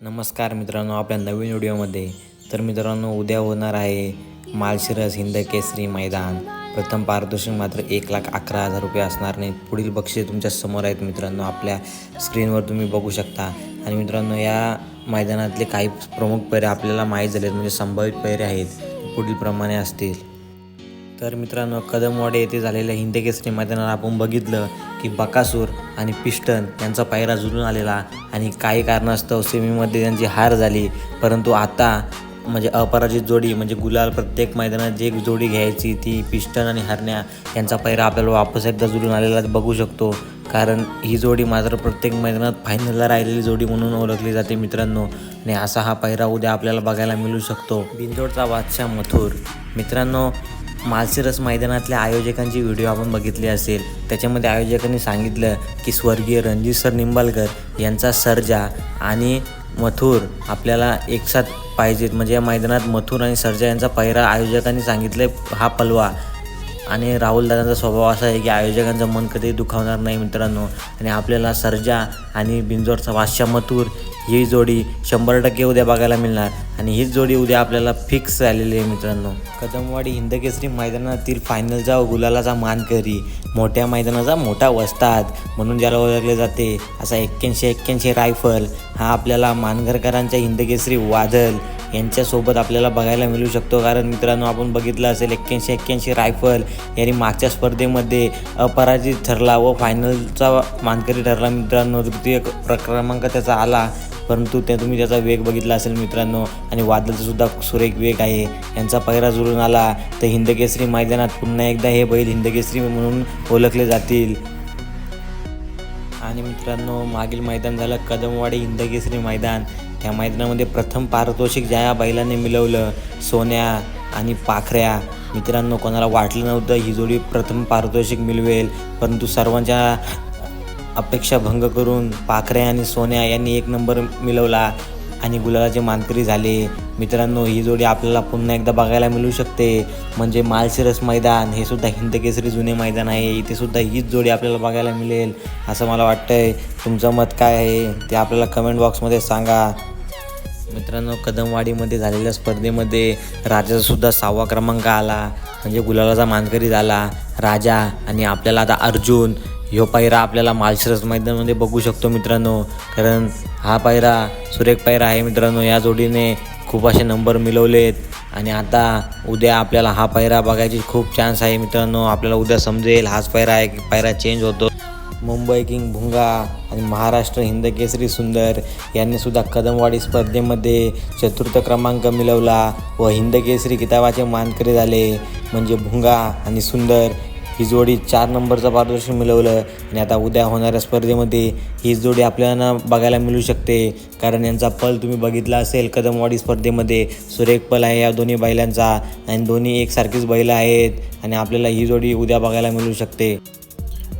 नमस्कार मित्रांनो आपल्या नवीन व्हिडिओमध्ये. तर मित्रांनो उद्या होणार आहे मालशिरस हिंद केसरी मैदान. प्रथम पारितोषिक मात्र एक लाख अकरा हजार रुपये असणार नाही पुढील बक्षीस तुमच्यासमोर आहेत मित्रांनो. आपल्या स्क्रीनवर तुम्ही बघू शकता. आणि मित्रांनो या मैदानातले काही प्रमुख पैरे आपल्याला माहीत झालेत. म्हणजे संभावित पैरे आहेत. पुढील प्रमाणे असतील. तर मित्रांनो कदमवाडे येथे झालेल्या हिंद केसरी मैदानात आपण बघितलं की बकासूर आणि पिस्टन यांचा पायरा जुळून आलेला आणि काही कारणास्तव सेमीमध्ये त्यांची हार झाली. परंतु आता म्हणजे अपराजित जोडी म्हणजे गुलाल प्रत्येक मैदानात जे जोडी घ्यायची ती पिस्टन आणि हरण्या यांचा पायरा आपल्याला वापस एकदा जुळून आलेला बघू शकतो. कारण ही जोडी मात्र प्रत्येक मैदानात फायनलला राहिलेली जोडी म्हणून ओळखली जाते मित्रांनो. आणि असा हा पायरा उद्या आपल्याला बघायला मिळू शकतो. बिंदोडचा बादशाह मथुर. मित्रांनो मालसिरस मैदानातल्या आयोजकांची व्हिडिओ आपण बघितली असेल. त्याच्यामध्ये आयोजकांनी सांगितलं की स्वर्गीय रणजित सर निंबालकर यांचा सर्जा आणि मथुर आपल्याला एकसाथ पाहिजेत. म्हणजे या मैदानात मथुर आणि सर्जा यांचा पहिरा आयोजकांनी सांगितलं हा पलवा आणि राहुल दादांचा स्वभाव असा आहे की आयोजकांचं मन कधी दुखावणार नाही मित्रांनो. आणि आपल्याला सर्जा आणि बिंजोरचा बादशाह मथुर ही जोडी शंभर टक्के उद्या बघायला मिळणार. आणि हीच जोडी उद्या आपल्याला फिक्स झालेली आहे मित्रांनो. कदमवाडी हिंदकेसरी मैदानातील फायनलचा गुलालाचा मानकरी. मोठ्या मैदानाचा मोठा वस्ताद म्हणून ज्याला ओळखले जाते असा एक्क्याऐंशी एक्क्याऐंशी रायफल हा आपल्याला मानगरकरांच्या हिंदकेसरी वादल यांच्यासोबत आपल्याला बघायला मिळू शकतो. कारण मित्रांनो आपण बघितलं असेल एक्क्याऐंशी एक्क्याऐंशी रायफल यांनी मागच्या स्पर्धेमध्ये अपराजित ठरला व फायनलचा मानकरी ठरला. मित्रांनो तृतीय क्रमांक त्याचा आला. परंतु ते तुम्ही त्याचा वेग बघितला असेल मित्रांनो आणि वादलचासुद्धा सुरेख वेग आहे. यांचा पहिरा जुळून आला. तर हिंदकेसरी मैदानात पुन्हा एकदा हे बैल हिंदकेसरी म्हणून ओळखले जातील. आणि मित्रांनो मागील मैदान झालं कदमवाडी हिंदकेसरी मैदान. त्या मैदानामध्ये प्रथम पारितोषिक ज्या या बैलांनी मिळवलं सोन्या आणि पाखऱ्या मित्रांनो कोणाला वाटलं नव्हतं ही जोडी प्रथम पारितोषिक मिळवेल परंतु सर्वांच्या अपेक्षा भंग करून पाखऱ्या आणि सोन्या यांनी एक नंबर मिळवला आणि गुलालाचे मानकरी झाले. मित्रांनो ही जोडी आपल्याला पुन्हा एकदा बघायला मिळू शकते. म्हणजे मालशिरस मैदान हे सुद्धा हिंदकेसरी जुने मैदान आहे. इथे सुद्धा हीच जोडी आपल्याला बघायला मिळेल असं मला वाटतंय. तुमचं मत काय आहे ते आपल्याला कमेंट बॉक्समध्ये सांगा. मित्रांनो कदमवाडीमध्ये झालेल्या स्पर्धेमध्ये राजाचा सुद्धा सहावा क्रमांक आला म्हणजे गुलालाचा मानकरी झाला. राजा आणि आपल्याला आता अर्जुन ह्यो पायरा आपल्याला मालशिरस मैदानामध्ये बघू शकतो मित्रांनो. कारण हा पायरा सुरेख पायरा आहे मित्रांनो या जोडीने खूप असे नंबर मिळवलेत. आणि आता उद्या आपल्याला हा पायरा बघायची खूप चान्स आहे मित्रांनो. आपल्याला उद्या समजेल हाच पायरा आहे की पायरा चेंज होतो. मुंबई किंग भुंगा आणि महाराष्ट्र हिंद केसरी सुंदर यांनी सुद्धा कदमवाडी स्पर्धेमध्ये चतुर्थ क्रमांक मिळवला व हिंद केसरी किताबाचे मानकरी झाले. म्हणजे भुंगा आणि सुंदर ही जोडी चार नंबरचं पारदर्शन मिळवलं आणि आता उद्या होणाऱ्या स्पर्धेमध्ये ही जोडी आपल्याला बघायला मिळू शकते. कारण यांचा पल तुम्ही बघितला असेल कदमवाडी स्पर्धेमध्ये. सुरेख पल आहे या दोन्ही बैलांचा आणि दोन्ही एकसारखीच बैलं आहेत आणि आपल्याला ही जोडी उद्या बघायला मिळू शकते.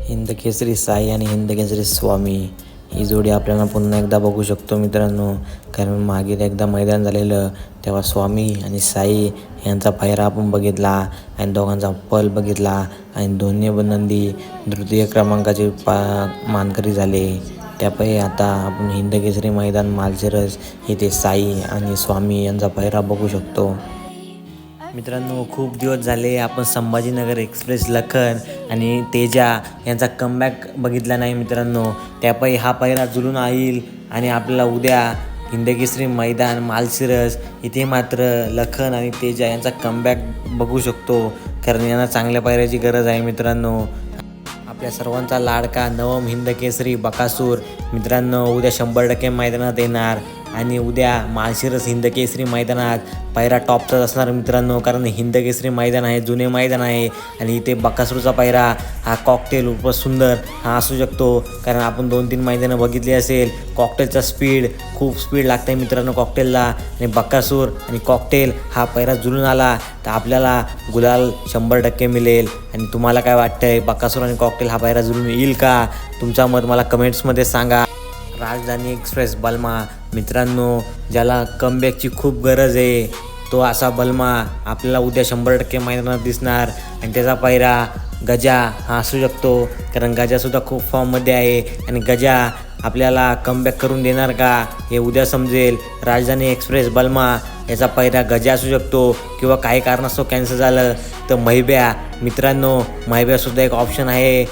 हिंद केसरी साई आणि हिंद केसरी स्वामी. ही जोडी आपल्याला पुन्हा एकदा बघू शकतो मित्रांनो. कारण मागील एकदा मैदान झालेलं तेव्हा स्वामी आणि साई यांचा पायरा आपण बघितला आणि दोघांचा पल बघितला आणि दोन्ही नंदी तृतीय क्रमांकाचे पा मानकरी झाले. त्यापैकी आता आपण हिंद केसरी मैदान मालशिरस येथे साई आणि स्वामी यांचा पायरा बघू शकतो. मित्रांनो खूप दिवस झाले आपण संभाजीनगर एक्सप्रेस लखन आणि तेजा यांचा कमबॅक बघितला नाही मित्रांनो. त्यापायी हा पहिला जुलून आईल आणि आपल्याला उद्या हिंदकेसरी मैदान मालशिरस इथे मात्र लखन आणि तेजा यांचा कमबॅक बघू शकतो. कारण यांना चांगल्या पायऱ्याची गरज आहे मित्रांनो. आपल्या सर्वांचा लाडका नवम हिंदकेसरी बकासूर. मित्रांनो उद्या शंभर टक्के मैदानात येणार. आणि उद्या माळशिरस हिंदकेसरी मैदानात पायरा टॉपचाच असणार मित्रांनो. कारण हिंदकेसरी मैदान आहे जुने मैदान आहे आणि इथे बकासूरचा पायरा हा कॉकटेल उप सुंदर हा असू शकतो. कारण आपण दोन तीन मैदानं बघितली असेल कॉकटेलचा स्पीड खूप स्पीड लागते मित्रांनो कॉकटेलला आणि बक्कासूर आणि कॉकटेल हा पायरा जुळून आला तर आपल्याला गुलाल शंभर टक्के मिळेल. आणि तुम्हाला काय वाटतंय बक्कासूर आणि कॉकटेल हा पायरा जुळून येईल का? तुमचा मत मला कमेंट्समध्ये सांगा. राजधानी एक्सप्रेस बल्मा. मित्रांनो ज्याला कमबॅकची खूप गरज आहे तो असा बल्मा आपल्याला उद्या शंभर टक्के मैदानात दिसणार. आणि त्याचा पायरा गजा हा असू शकतो कारण गजासुद्धा खूप फॉर्ममध्ये आहे. आणि गजा आपल्याला कमबॅक करून देणार का हे उद्या समजेल. राजधानी एक्सप्रेस बल्मा याचा पहिला गजा असू शकतो किंवा काही कारणास्तव कॅन्सल झालं तर महिब्या. मित्रांनो महिब्यासुद्धा एक ऑप्शन आहे.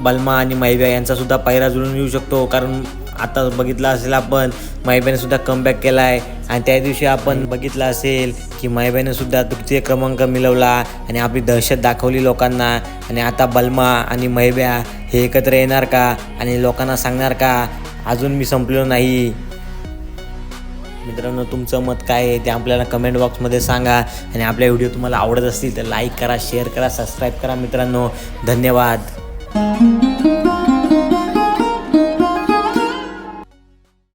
बल्मा आणि महिब्या यांचासुद्धा पहिरा जुळून येऊ शकतो कारण आता बघितलं असेल आपण माईबाईनेसुद्धा सुद्धा कमबॅक केला आहे आणि त्या दिवशी आपण बघितलं असेल की माईबाईनेसुद्धा सुद्धा तृतीय क्रमांक मिळवला आणि आपली दहशत दाखवली लोकांना. आणि आता बल्मा आणि महिब्या हे एकत्र येणार का? आणि लोकांना सांगणार का? अजून मी संपलेलो नाही. मित्रांनो तुमचं मत काय आहे ते आपल्याला कमेंट बॉक्समध्ये सांगा. आणि आपल्या व्हिडिओ तुम्हाला आवडत असतील तर लाईक करा शेअर करा सबस्क्राईब करा मित्रांनो. धन्यवाद.